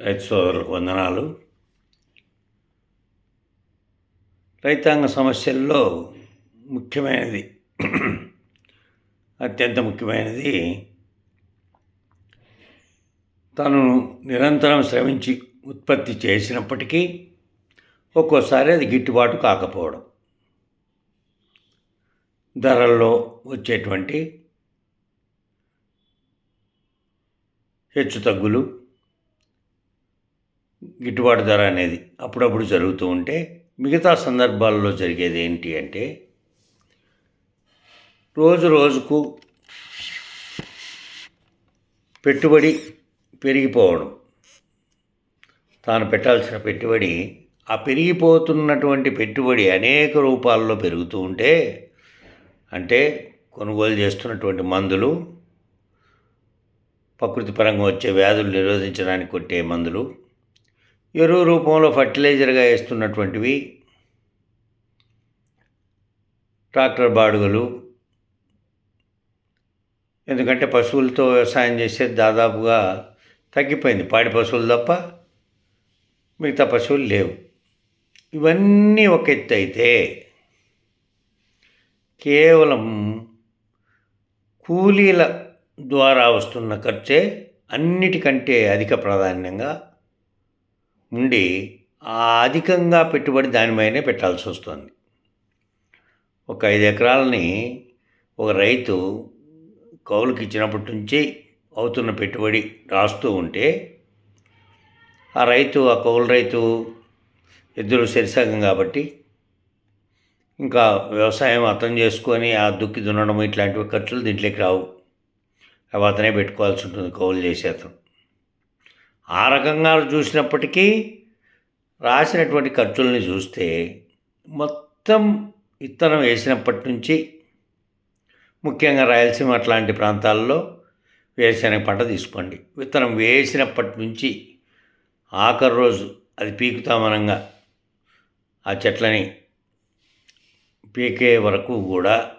రైతు సోదరులకు వందనాలు. రైతాంగ సమస్యల్లో ముఖ్యమైనది అత్యంత ముఖ్యమైనది తను నిరంతరం శ్రమించి ఉత్పత్తి చేసినప్పటికీ ఒక్కోసారి అది గిట్టుబాటు కాకపోవడం ధరల్లో వచ్చేటువంటి హెచ్చు తగ్గులు గిట్టుబాటు ధర అనేది అప్పుడప్పుడు జరుగుతూ ఉంటే మిగతా సందర్భాల్లో జరిగేది ఏంటి అంటే రోజు రోజుకు పెట్టుబడి పెరిగిపోవడం. తాను పెట్టాల్సిన పెట్టుబడి ఆ పెరిగిపోతున్నటువంటి పెట్టుబడి అనేక రూపాల్లో పెరుగుతూ ఉంటే అంటే కొనుగోలు చేస్తున్నటువంటి మందులు ప్రకృతి పరంగా వచ్చే వ్యాధులు నిరోధించడానికి కొట్టే మందులు ఎరువు రూపంలో ఫర్టిలైజర్గా వేస్తున్నటువంటివి ట్రాక్టర్ బాడుగలు ఎందుకంటే పశువులతో వ్యవసాయం చేసేది దాదాపుగా తగ్గిపోయింది. పాడి పశువులు తప్ప మిగతా పశువులు లేవు. ఇవన్నీ ఒక ఎత్తు అయితే కేవలం కూలీల ద్వారా వస్తున్న ఖర్చే అన్నిటికంటే అధిక ప్రాధాన్యంగా ఉండి అధికంగా పెట్టుబడి దానిపైనే పెట్టాల్సి వస్తుంది. ఒక ఐదు ఎకరాలని ఒక రైతు కౌలుకి ఇచ్చినప్పటి నుంచి అవుతున్న పెట్టుబడి రాస్తూ ఉంటే ఆ రైతు ఆ కౌలు రైతు ఇద్దరు సరిసగం కాబట్టి ఇంకా వ్యవసాయం అర్థం చేసుకొని ఆ దుక్కి దున్నడం ఇట్లాంటివి ఖర్చులు దీంట్లోకి రావు. అవి అతనే పెట్టుకోవాల్సి ఉంటుంది కౌలు చేసే అతను. ఆ రకంగా చూసినప్పటికీ రాసినటువంటి ఖర్చుల్ని చూస్తే మొత్తం విత్తనం వేసినప్పటి నుంచి ముఖ్యంగా రాయలసీమ అట్లాంటి ప్రాంతాల్లో వేరుశనగ పంట తీసుకోండి. విత్తనం వేసినప్పటి నుంచి ఆఖరి రోజు అది పీకుతామనంగా ఆ చెట్లని పీకే వరకు కూడా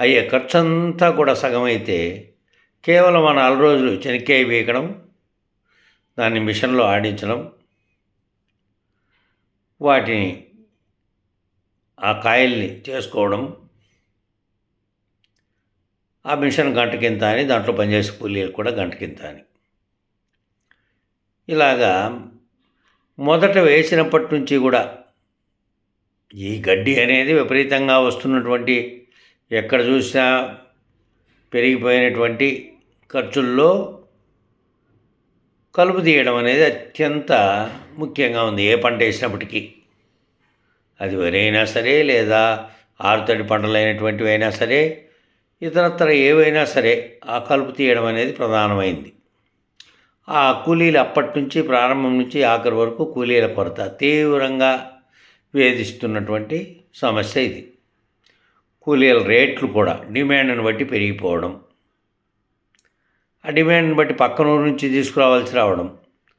అయ్యే ఖర్చు అంతా కూడా సగమైతే కేవలం ఆ నాలుగు రోజులు చెనిక్కాయ పీకడం దాన్ని మిషన్లో ఆడించడం వాటిని ఆ కాయల్ని చేసుకోవడం ఆ మిషన్ గంటకింత అని దాంట్లో పనిచేసే కూలీలు కూడా గంటకింత అని. ఇలాగా మొదట వేసినప్పటి నుంచి కూడా ఈ గడ్డి అనేది విపరీతంగా వస్తున్నటువంటి ఎక్కడ చూసినా పెరిగిపోయినటువంటి ఖర్చుల్లో కలుపు తీయడం అనేది అత్యంత ముఖ్యంగా ఉంది ఏ పంట వేసినప్పటికీ. అది వరి అయినా సరే లేదా ఆరుతడి పంటలైనటువంటివి అయినా సరే ఇతరత్ర ఏవైనా సరే ఆ కలుపు తీయడం అనేది ప్రధానమైంది. ఆ కూలీలు అప్పటి నుంచి ప్రారంభం నుంచి ఆఖరి వరకు కూలీల కొరత తీవ్రంగా వేధిస్తున్నటువంటి సమస్య ఇది. కూలీల రేట్లు కూడా డిమాండ్ను బట్టి పెరిగిపోవడం ఆ డిమాండ్ని బట్టి పక్కన ఊరు నుంచి తీసుకురావాల్సి రావడం.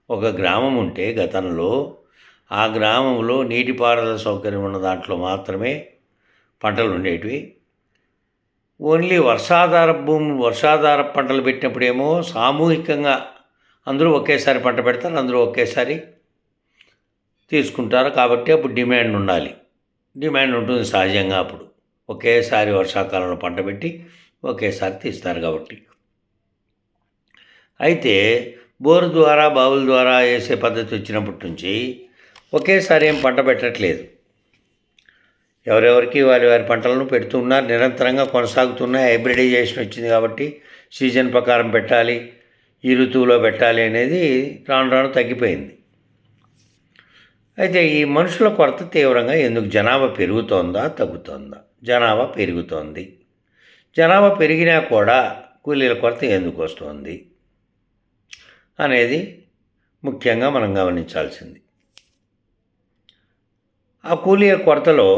ఒక గ్రామం ఉంటే గతంలో ఆ గ్రామంలో నీటిపారుదల సౌకర్యం ఉన్న దాంట్లో మాత్రమే పంటలు ఉండేటివి. ఓన్లీ వర్షాధార భూమి వర్షాధార పంటలు పెట్టినప్పుడేమో సామూహికంగా అందరూ ఒకేసారి పంట పెడతారు అందరూ ఒకేసారి తీసుకుంటారు. కాబట్టి అప్పుడు డిమాండ్ ఉండాలి. డిమాండ్ ఉంటుంది సహజంగా అప్పుడు. ఒకేసారి వర్షాకాలంలో పంట పెట్టి ఒకేసారి తీస్తారు కాబట్టి. అయితే బోరు ద్వారా బావుల ద్వారా వేసే పద్ధతి వచ్చినప్పటి నుంచి ఒకేసారి ఏం పంట పెట్టట్లేదు. ఎవరెవరికి వారి వారి పంటలను పెడుతున్నారు నిరంతరంగా కొనసాగుతున్నాయి హైబ్రిడైజేషన్ వచ్చింది కాబట్టి సీజన్ ప్రకారం పెట్టాలి ఈ ఋతువులో పెట్టాలి అనేది రాను రాను తగ్గిపోయింది. అయితే ఈ మనుషుల కొరత తీవ్రంగా ఎందుకు? జనాభా పెరుగుతోందా తగ్గుతోందా? జనాభా పెరుగుతోంది. జనాభా పెరిగినా కూడా కూలీల కొరత ఎందుకు వస్తుంది? అనేది ముఖ్యంగా మనం గమనించాల్సింది. ఆ కూలీల కొరతలో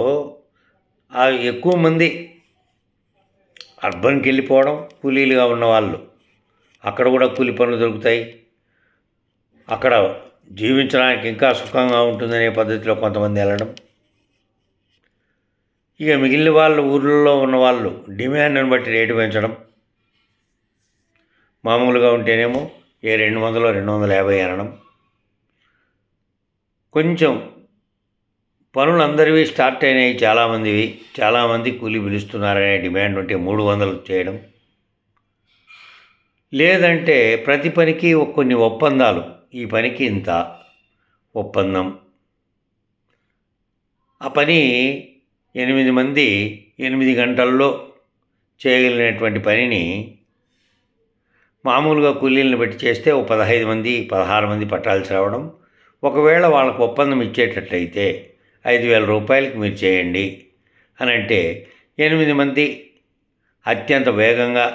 ఆ ఎక్కువ మంది అర్బన్కి వెళ్ళిపోవడం కూలీలుగా ఉన్నవాళ్ళు. అక్కడ కూడా కూలి పనులు దొరుకుతాయి. అక్కడ జీవించడానికి ఇంకా సుఖంగా ఉంటుందనే పద్ధతిలో కొంతమంది వెళ్ళడం. ఇక మిగిలిన వాళ్ళు ఊర్లలో ఉన్న వాళ్ళు డిమాండ్ని బట్టి రేటు పెంచడం. మామూలుగా ఉంటేనేమో ఏ రెండు వందలు రెండు వందల యాభై అనడం కొంచెం పనులు అందరివి స్టార్ట్ అయినాయి చాలామందివి. చాలామంది కూలీ పిలుస్తున్నారనే డిమాండ్ ఉంటే మూడు వందలు చేయడం. లేదంటే ప్రతి పనికి కొన్ని ఒప్పందాలు. ఈ పనికి ఇంత ఒప్పందం. ఆ పని ఎనిమిది మంది ఎనిమిది గంటల్లో చేయగలిగినటువంటి పనిని మామూలుగా కూలీలను పెట్టి చేస్తే ఓ పదహైదు మంది పదహారు మంది పట్టాల్సి రావడం ఒకవేళ వాళ్ళకు ఒప్పందం ఇచ్చేటట్లయితే ఐదు వేల రూపాయలకి మీరు చేయండి అని అంటే ఎనిమిది మంది అత్యంత వేగంగా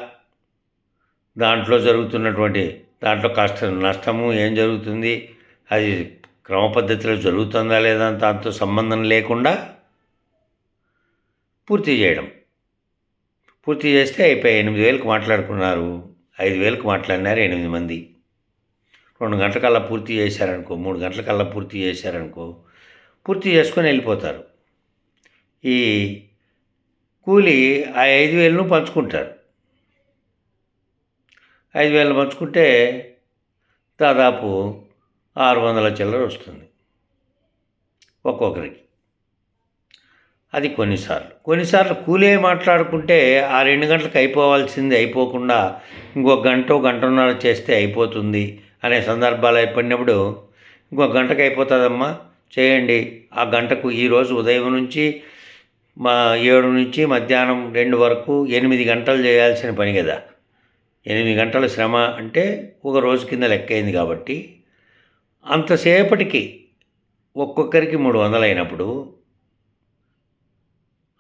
దాంట్లో జరుగుతున్నటువంటి దాంట్లో కష్ట నష్టము ఏం జరుగుతుంది అది క్రమ పద్ధతిలో జరుగుతుందా లేదా దాంతో సంబంధం లేకుండా పూర్తి చేయడం. పూర్తి చేస్తే అయిపోయి ఎనిమిది వేలకు మాట్లాడుకున్నారు. ఐదు వేలకు మాట్లాడినారు ఎనిమిది మంది. రెండు గంటలకల్లా పూర్తి చేశారనుకో మూడు గంటలకల్లా పూర్తి చేశారనుకో పూర్తి చేసుకొని వెళ్ళిపోతారు. ఈ కూలి ఆ ఐదు వేలను పంచుకుంటారు. ఐదు వేలు పంచుకుంటే దాదాపు ఆరు వందల చిల్లర వస్తుంది ఒక్కొక్కరికి. అది కొన్నిసార్లు. కొన్నిసార్లు కూలే మాట్లాడుకుంటే ఆ రెండు గంటలకు అయిపోవాల్సింది అయిపోకుండా ఇంకో గంట గంటన్నర చేస్తే అయిపోతుంది అనే సందర్భాలు ఏర్పడినప్పుడు ఇంకో గంటకు అయిపోతుందమ్మా చేయండి. ఆ గంటకు ఈరోజు ఉదయం నుంచి మా ఏడు నుంచి మధ్యాహ్నం రెండు వరకు ఎనిమిది గంటలు చేయాల్సిన పని కదా. ఎనిమిది గంటల శ్రమ అంటే ఒక రోజు కింద లెక్క అయింది కాబట్టి అంతసేపటికి ఒక్కొక్కరికి మూడు వందలు అయినప్పుడు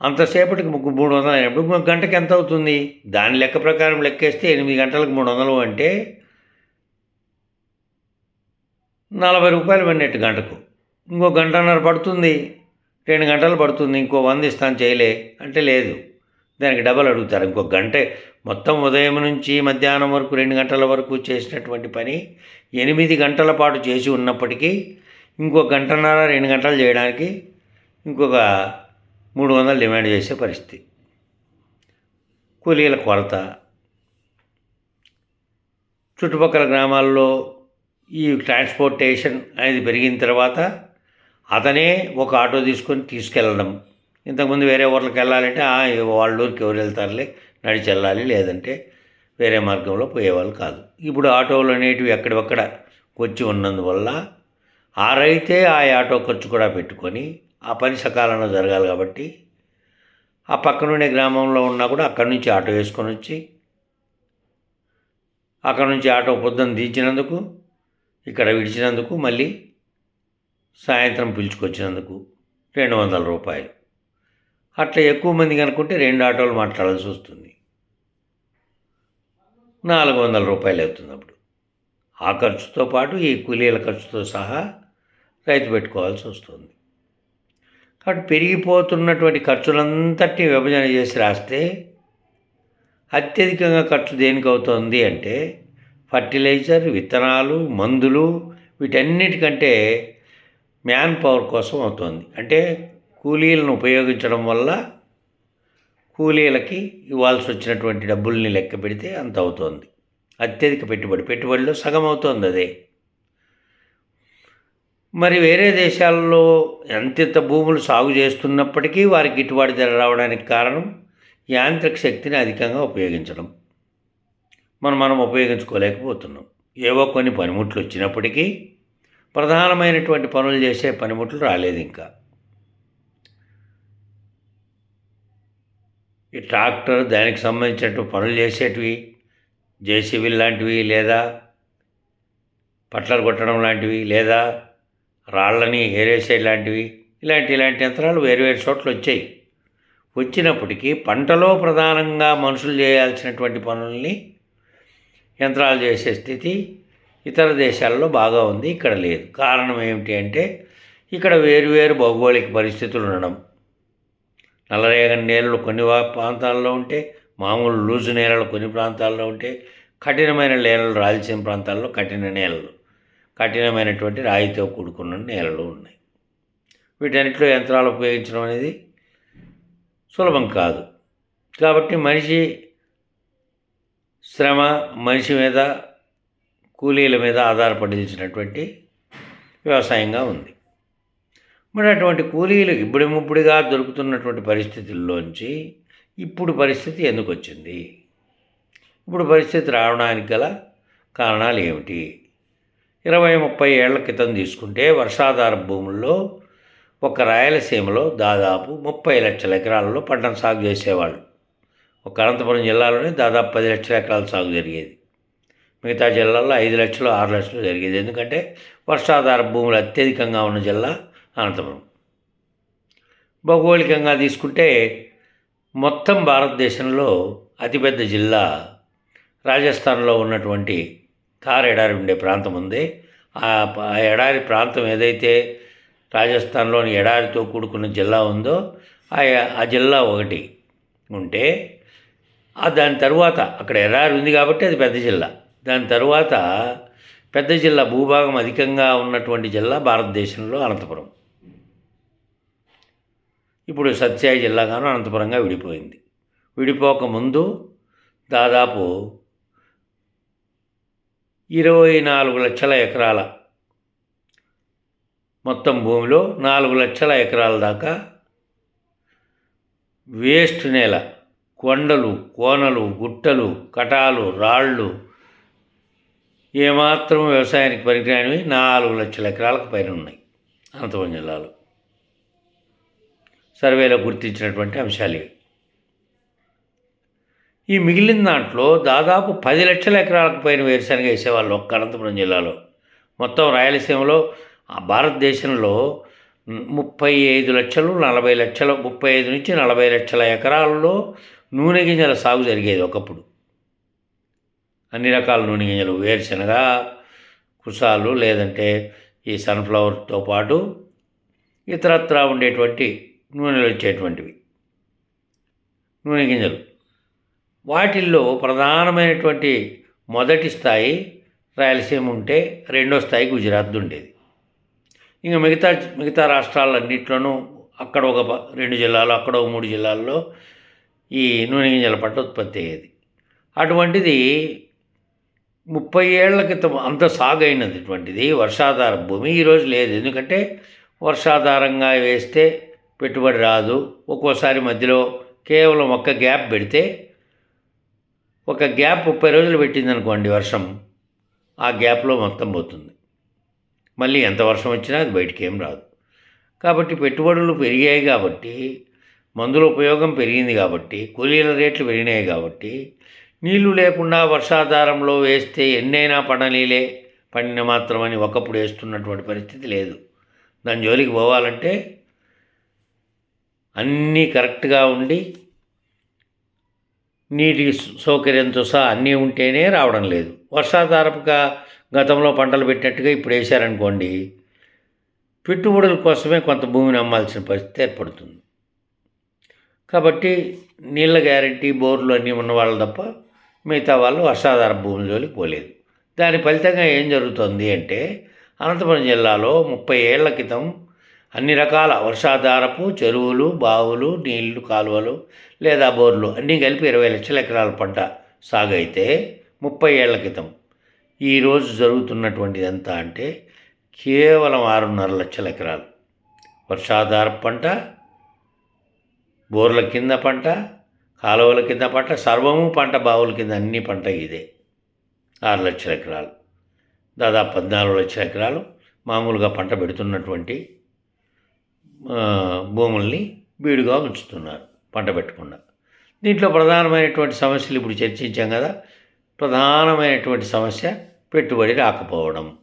అంతసేపటికి ముగ్గు మూడు వందలు అయినప్పుడు గంటకి ఎంత అవుతుంది? దాని లెక్క ప్రకారం లెక్కేస్తే ఎనిమిది గంటలకు మూడు వందలు అంటే నలభై రూపాయలు పడినట్టు గంటకు. ఇంకో గంటన్నర పడుతుంది. రెండు గంటలు పడుతుంది. ఇంకో వంద ఇస్తాను చేయలే అంటే లేదు. దానికి డబల్ అడుగుతారు. ఇంకో గంట మొత్తం ఉదయం నుంచి మధ్యాహ్నం వరకు రెండు గంటల వరకు చేసినటువంటి పని ఎనిమిది గంటల పాటు చేసి ఉన్నప్పటికీ ఇంకో గంటన్నర రెండు గంటలు చేయడానికి ఇంకొక మూడు వందలు డిమాండ్ చేసే పరిస్థితి. కూలీల కొరత. చుట్టుపక్కల గ్రామాల్లో ఈ ట్రాన్స్పోర్టేషన్ అనేది పెరిగిన తర్వాత అతనే ఒక ఆటో తీసుకొని తీసుకెళ్ళడం. ఇంతకుముందు వేరే ఊర్లకు వెళ్ళాలంటే "ఆ, వాళ్ళ ఊరికి ఎవరు వెళ్తారులే నడిచి వెళ్ళాలి లేదంటే వేరే మార్గంలో పోయేవాళ్ళు కాదు. ఇప్పుడు ఆటోలు అనేటివి ఎక్కడెక్కడ వచ్చి ఉన్నందువల్ల ఆ రైతే ఆ ఆటో ఖర్చు కూడా పెట్టుకొని ఆ పని సకాలంలో జరగాలి కాబట్టి ఆ పక్కనుండే గ్రామంలో ఉన్నా కూడా అక్కడి నుంచి ఆటో వేసుకొని వచ్చి అక్కడ నుంచి ఆటో పొద్దున్న దించినందుకు ఇక్కడ విడిచినందుకు మళ్ళీ సాయంత్రం పిలుచుకొచ్చినందుకు రెండు వందల రూపాయలు. అట్లా ఎక్కువ మంది కనుక్కుంటే రెండు ఆటోలు మాట్లాడాల్సి వస్తుంది. నాలుగు వందల రూపాయలు అవుతుంది అప్పుడు. ఆ ఖర్చుతో పాటు ఈ కూలీల ఖర్చుతో సహా రైతు పెట్టుకోవాల్సి వస్తుంది. కాబట్టి పెరిగిపోతున్నటువంటి ఖర్చులంతటినీ విభజన చేసి రాస్తే అత్యధికంగా ఖర్చు దేనికి అవుతుంది అంటే ఫర్టిలైజర్ విత్తనాలు మందులు వీటన్నిటికంటే మ్యాన్ పవర్ కోసం అవుతుంది. అంటే కూలీలను ఉపయోగించడం వల్ల కూలీలకి ఇవ్వాల్సి వచ్చినటువంటి డబ్బుల్ని లెక్క పెడితే అంత అవుతుంది అత్యధిక పెట్టుబడి పెట్టుబడిలో సగం అవుతుంది అదే. మరి వేరే దేశాల్లో ఎంతెంత భూములు సాగు చేస్తున్నప్పటికీ వారికి గిట్టుబాటు ధర రావడానికి కారణం యాంత్రిక శక్తిని అధికంగా ఉపయోగించడం. మనం మనం ఉపయోగించుకోలేకపోతున్నాం. ఏవో కొన్ని పనిముట్లు వచ్చినప్పటికీ ప్రధానమైనటువంటి పనులు చేసే పనిముట్లు రాలేదు ఇంకా. ఈ ట్రాక్టర్ దానికి సంబంధించినటువంటి పనులు చేసేటివి జేసీబీ లాంటివి లేదా పట్లలు కొట్టడం లాంటివి లేదా రాళ్ళని ఏరేసే లాంటివి ఇలాంటి ఇలాంటి యంత్రాలు వేరు వేరు చోట్ల వచ్చాయి. వచ్చినప్పటికీ పంటలో ప్రధానంగా మనుషులు చేయాల్సినటువంటి పనుల్ని యంత్రాలు చేసే స్థితి ఇతర దేశాల్లో బాగా ఉంది ఇక్కడ లేదు. కారణం ఏమిటి అంటే ఇక్కడ వేరువేరు భౌగోళిక పరిస్థితులు ఉండడం. నల్లరేగడి నేలలు కొన్ని ప్రాంతాల్లో ఉంటే మామూలు లూజు నేలలు కొన్ని ప్రాంతాల్లో ఉంటే కఠినమైన నేలలు రాయలసీమ ప్రాంతాల్లో కఠిన నేలలు. కఠినమైనటువంటి రాయితో కూడుకున్న నేలలు ఉన్నాయి. వీటన్నిటిలో యంత్రాలు ఉపయోగించడం అనేది సులభం కాదు. కాబట్టి మనిషి శ్రమ మనిషి మీద కూలీల మీద ఆధారపడించినటువంటి వ్యవసాయంగా ఉంది. మరి అటువంటి కూలీలు ఇప్పుడు ముబ్బడిగా దొరుకుతున్నటువంటి పరిస్థితుల్లోంచి ఇప్పుడు పరిస్థితి ఎందుకు వచ్చింది ఇప్పుడు పరిస్థితి రావడానికి గల కారణాలు ఏమిటి? ఇరవై ముప్పై ఏళ్ళ క్రితం తీసుకుంటే వర్షాధార భూముల్లో ఒక రాయలసీమలో దాదాపు ముప్పై లక్షల ఎకరాలలో పంటను సాగు చేసేవాళ్ళు. ఒక అనంతపురం జిల్లాలోనే దాదాపు పది లక్షల ఎకరాలు సాగు జరిగేది. మిగతా జిల్లాల్లో ఐదు లక్షలు ఆరు లక్షలు జరిగేది. ఎందుకంటే వర్షాధార భూములు అత్యధికంగా ఉన్న జిల్లా అనంతపురం. భౌగోళికంగా తీసుకుంటే మొత్తం భారతదేశంలో అతిపెద్ద జిల్లా రాజస్థాన్లో ఉన్నటువంటి థార్ ఎడారి ఉండే ప్రాంతం ఉంది. ఆ ఆ ఎడారి ప్రాంతం ఏదైతే రాజస్థాన్లోని ఎడారితో కూడుకున్న జిల్లా ఉందో ఆ ఆ జిల్లా ఒకటి ఉంటే ఆ దాని తర్వాత అక్కడ ఎడారి ఉంది కాబట్టి అది పెద్ద జిల్లా. దాని తర్వాత పెద్ద జిల్లా భూభాగం అధికంగా ఉన్నటువంటి జిల్లా భారతదేశంలో అనంతపురం. ఇప్పుడు సత్యాయి జిల్లాగాను అనంతపురంగా విడిపోయింది. విడిపోక ముందు దాదాపు ఇరవై నాలుగు లక్షల ఎకరాల మొత్తం భూమిలో నాలుగు లక్షల ఎకరాల దాకా వేస్ట్ నేల కొండలు కోనలు గుట్టలు కటాలు రాళ్ళు ఏమాత్రం వ్యవసాయానికి పనికిరానివి నాలుగు లక్షల ఎకరాలకు పైన ఉన్నాయి అనంతపురం జిల్లాలో. సర్వేలో గుర్తించినటువంటి అంశాలు ఇవి. ఈ మిగిలిన దాంట్లో దాదాపు పది లక్షల ఎకరాలకు పైన వేరుశనగ వేసేవాళ్ళు ఒక్క అనంతపురం జిల్లాలో. మొత్తం రాయలసీమలో ఆ భారతదేశంలో ముప్పై ఐదు లక్షలు నలభై లక్షల ముప్పై ఐదు నుంచి నలభై లక్షల ఎకరాల్లో నూనె గింజల సాగు జరిగేది ఒకప్పుడు. అన్ని రకాల నూనె గింజలు వేరుశనగ కుసాలు లేదంటే ఈ సన్ఫ్లవర్తో పాటు ఇతరత్రా ఉండేటువంటి నూనెలు వచ్చేటువంటివి. నూనె గింజలు. వాటిల్లో ప్రధానమైనటువంటి మొదటి స్థాయి రాయలసీమ ఉంటే రెండో స్థాయి గుజరాత్ ఉండేది. ఇంకా మిగతా మిగతా రాష్ట్రాలన్నింటిలోనూ అక్కడ ఒక రెండు జిల్లాలు అక్కడ ఒక మూడు జిల్లాల్లో ఈ నూనె గింజల పంట ఉత్పత్తి అయ్యేది. అటువంటిది ముప్పై ఏళ్ళ క్రితం అంత సాగు అయినటువంటిది వర్షాధార భూమి ఈరోజు లేదు. ఎందుకంటే వర్షాధారంగా వేస్తే పెట్టుబడి రాదు. ఒక్కోసారి మధ్యలో కేవలం ఒక్క గ్యాప్ పెడితే ఒక గ్యాప్ ముప్పై రోజులు పెట్టింది అనుకోండి వర్షం ఆ గ్యాప్లో మొత్తం పోతుంది. మళ్ళీ ఎంత వర్షం వచ్చినా అది బయటికి ఏం రాదు. కాబట్టి పెట్టుబడులు పెరిగాయి కాబట్టి మందుల ఉపయోగం పెరిగింది కాబట్టి కూలీల రేట్లు పెరిగినాయి కాబట్టి నీళ్ళు లేకుండా వర్షాధారంలో వేస్తే ఎన్నైనా పడనీలే పండిన మాత్రమని ఒకప్పుడు వేస్తున్నటువంటి పరిస్థితి లేదు. దాని జోలికి పోవాలంటే అన్నీ కరెక్ట్గా ఉండి నీటి సౌకర్యంతో సహా అన్నీ ఉంటేనే రావడం లేదు. వర్షాధారపుగా గతంలో పంటలు పెట్టినట్టుగా ఇప్పుడు వేశారనుకోండి పెట్టుబడుల కోసమే కొంత భూమిని అమ్మాల్సిన పరిస్థితి ఏర్పడుతుంది. కాబట్టి నీళ్ళ గ్యారెంటీ బోర్లు అన్నీ ఉన్న వాళ్ళు తప్ప మిగతా వాళ్ళు వర్షాధార భూముల జోలికి పోలేదు. దాని ఫలితంగా ఏం జరుగుతుంది అంటే అనంతపురం జిల్లాలో ముప్పై ఏళ్ళ క్రితం అన్ని రకాల వర్షాధారపు చెరువులు బావులు నీళ్ళు కాలువలు లేదా బోర్లు అన్నీ కలిపి ఇరవై లక్షల ఎకరాల పంట సాగు అయితే ముప్పై ఏళ్ళ క్రితం. ఈరోజు జరుగుతున్నటువంటిది ఎంత అంటే కేవలం ఆరున్నర లక్షల ఎకరాలు. వర్షాధార పంట బోర్ల కింద పంట కాలువల కింద పంట సర్వము పంట బావుల కింద అన్ని పంట ఇదే. ఆరు లక్షల ఎకరాలు. దాదాపు పద్నాలుగు లక్షల ఎకరాలు మామూలుగా పంట పెడుతున్నటువంటి భూముల్ని బీడుగా ఉంచుతున్నారు పంట పెట్టకుండా దీంట్లో ప్రధానమైనటువంటి సమస్యలు ఇప్పుడు చర్చించాం కదా ప్రధానమైనటువంటి సమస్య పెట్టుబడి రాకపోవడం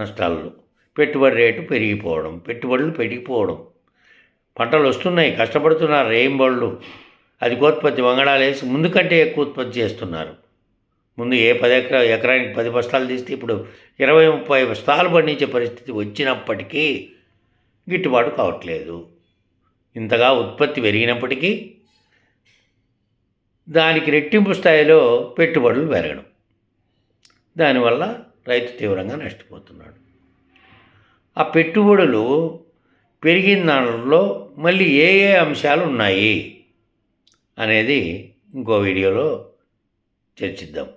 నష్టాలు. పెట్టుబడి రేటు పెరిగిపోవడం పెట్టుబడులు పెరిగిపోవడం. పంటలు వస్తున్నాయి కష్టపడుతున్నారు రేయింబళ్ళు అధికోత్పత్తి వంగడాలు వేసి ముందు కంటే ఎక్కువ ఉత్పత్తి చేస్తున్నారు. ముందు ఏ పది ఎకరా ఎకరానికి పది బస్తాలు తీస్తే ఇప్పుడు ఇరవై ముప్పై బస్తాలు పండించే పరిస్థితి వచ్చినప్పటికీ గిట్టుబాటు కావట్లేదు. ఇంతగా ఉత్పత్తి పెరిగినప్పటికీ దానికి రెట్టింపు స్థాయిలో పెట్టుబడులు పెరగడం. దానివల్ల రైతు తీవ్రంగా నష్టపోతున్నాడు. ఆ పెట్టుబడులు పెరిగిన దానిలో మళ్ళీ ఏ ఏ అంశాలు ఉన్నాయి అనేది ఇంకో వీడియోలో చర్చిద్దాం.